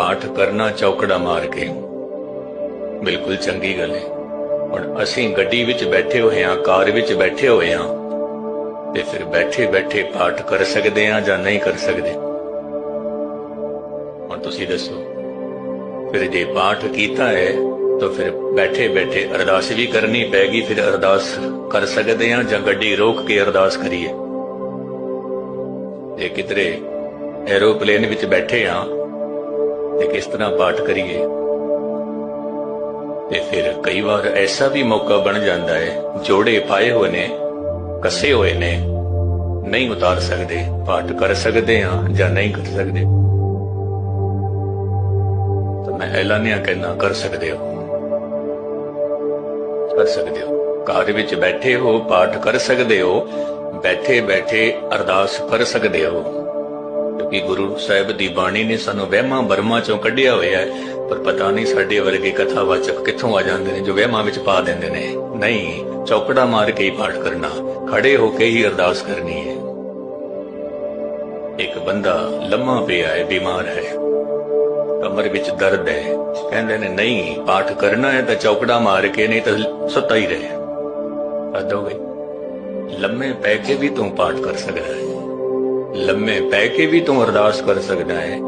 ਪਾਠ ਕਰਨਾ ਚੌਕੜਾ ਮਾਰ ਕੇ। ਬਿਲਕੁਲ ਚੰਗੀ ਗੱਲ ਹੈ ਹੁਣ ਅਸੀਂ ਗੱਡੀ ਵਿੱਚ ਬੈਠੇ ਹੋਏ ਹਾਂ ਕਾਰ ਵਿੱਚ ਬੈਠੇ ਹੋਏ ਹਾਂ ਤੇ ਫਿਰ ਬੈਠੇ ਬੈਠੇ ਪਾਠ ਕਰ ਸਕਦੇ ਹਾਂ ਜਾਂ ਨਹੀਂ ਕਰ ਸਕਦੇ? ਹੁਣ ਤੁਸੀਂ ਦੱਸੋ। ਫਿਰ ਜੇ ਪਾਠ ਕੀਤਾ ਹੈ, ਤਾਂ ਫਿਰ ਬੈਠੇ ਬੈਠੇ ਅਰਦਾਸ ਵੀ ਕਰਨੀ ਪੈਗੀ, ਫਿਰ ਅਰਦਾਸ ਕਰ ਸਕਦੇ ਹਾਂ ਜਾਂ ਗੱਡੀ ਰੋਕ ਕੇ ਅਰਦਾਸ ਕਰੀਏ? ਜੇ ਕਿਧਰੇ ਐਰੋਪਲੇਨ ਵਿੱਚ ਬੈਠੇ ਹਾਂ ਤੇ ਕਿਸ ਤਰ੍ਹਾਂ ਪਾਠ ਕਰੀਏ? ਤੇ ਫਿਰ ਕਈ ਵਾਰ ਐਸਾ ਵੀ ਮੌਕਾ ਬਣ ਜਾਂਦਾ ਹੈ, ਜੋੜੇ ਪਾਏ ਹੋਏ ਨੇ, ਕੱਸੇ ਹੋਏ ਨੇ, ਨਹੀਂ ਉਤਾਰ ਸਕਦੇ, ਪਾਠ ਕਰ ਸਕਦੇ ਹਾਂ ਜਾਂ ਨਹੀਂ ਕਰ ਸਕਦੇ। ਤਾਂ ਮੈਂ ਐਲਾਨਿਆ ਕਹਿਣਾ ਕਰ ਸਕਦੇ ਹੋ। ਕਰ ਸਕਦੇ ਹੋ। ਘਰ ਵਿੱਚ ਬੈਠੇ ਹੋ, ਪਾਠ ਕਰ ਸਕਦੇ ਹੋ ਬੈਠੇ ਬੈਠੇ ਅਰਦਾਸ ਕਰ ਸਕਦੇ ਹੋ। ਕਿਉਂਕਿ ਗੁਰੂ ਸਾਹਿਬ ਦੀ ਬਾਣੀ ਨੇ ਸਾਨੂੰ ਵਹਿਮਾਂ ਬਰਮਾ ਚੋਂ ਕੱਢਿਆ ਹੋਇਆ ਹੈ। ਪਰ ਪਤਾ ਨਹੀਂ ਸਾਡੇ ਵਰਗੇ ਕਥਾਵਾਚਕ ਕਿੱਥੋਂ ਆ ਜਾਂਦੇ ਨੇ ਜੋ ਵਹਿਮਾਂ ਵਿੱਚ ਪਾ ਦਿੰਦੇ ਨੇ। ਨਹੀਂ, ਚੌਕੜਾ ਮਾਰ ਕੇ ਹੀ ਪਾਠ ਕਰਨਾ, ਖੜੇ ਹੋ ਕੇ ਹੀ ਅਰਦਾਸ ਕਰਨੀ ਹੈ। ਇੱਕ ਬੰਦਾ ਲੰਮਾ ਪਿਆ ਹੈ, ਬਿਮਾਰ ਹੈ। ਕਮਰ ਵਿੱਚ ਦਰਦ ਹੈ। ਕਹਿੰਦੇ ਨੇ, ਨਹੀਂ, ਪਾਠ ਕਰਨਾ ਹੈ ਤਾਂ ਚੌਕੜਾ ਮਾਰ ਕੇ ਨਹੀਂ ਤਾਂ ਸੁੱਤਾ ਹੀ ਰਹੇ। ਹੱਦ ਲੰਮੇ ਪੈ ਕੇ ਵੀ ਤੂੰ ਪਾਠ ਕਰ ਸਕਦਾ ਹੈ। ਲੰਮੇ ਪੈ ਕੇ ਵੀ ਤੂੰ ਅਰਦਾਸ ਕਰ ਸਕਦਾ ਹੈ।